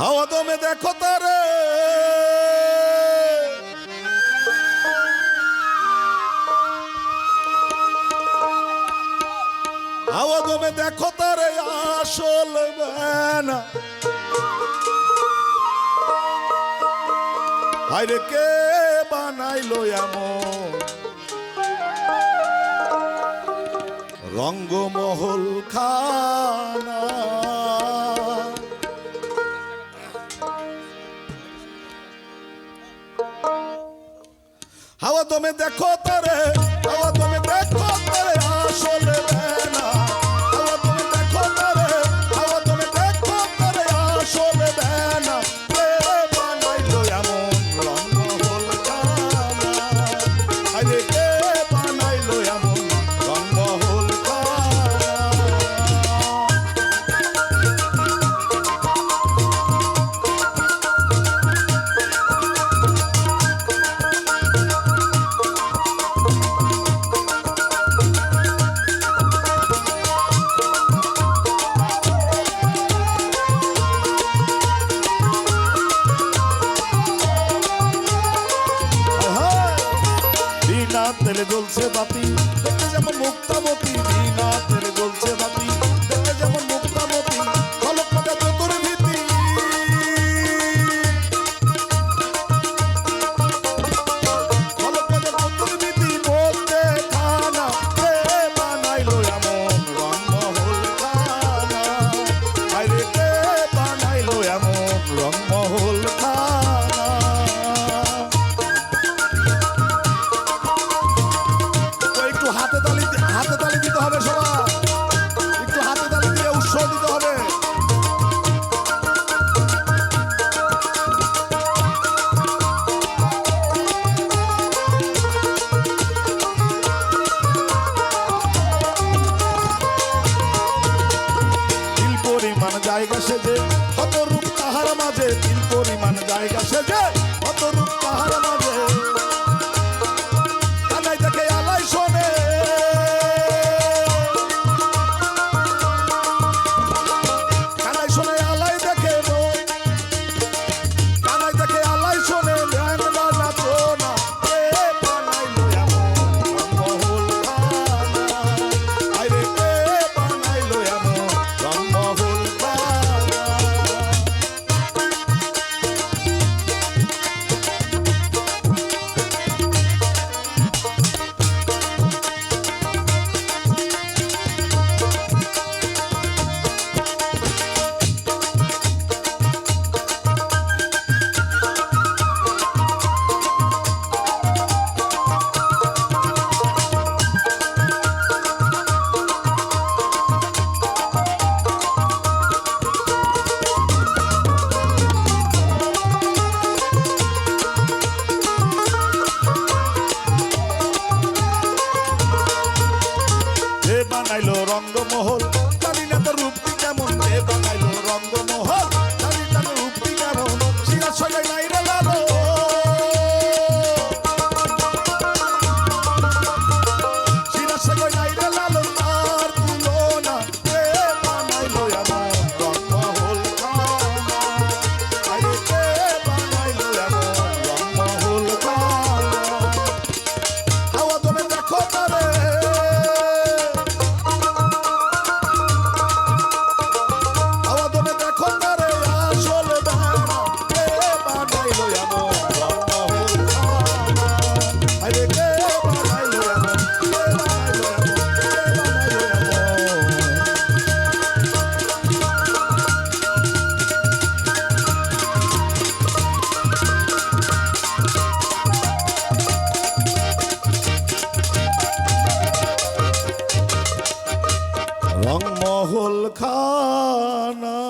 হাওয়া দমে দেখো তারে। হাওয়া দমে দেখো তারে, আসল না আরে কে বানাইলো এমন? রঙ্গমহল খানা। হাওয়া তুমি দেখো তারে হাওয়া তুমি দেখো তারে আসল আছে বাতি। দেখতে যাব মুক্তাবতী বিনা জায়গা সেজে কত রূপ তাহার মাঝে তিল পরিমাণ জায়গা সেজে কত রূপ তাহার মাঝে। বাজাইলো রঙ্গমহল। জলখানা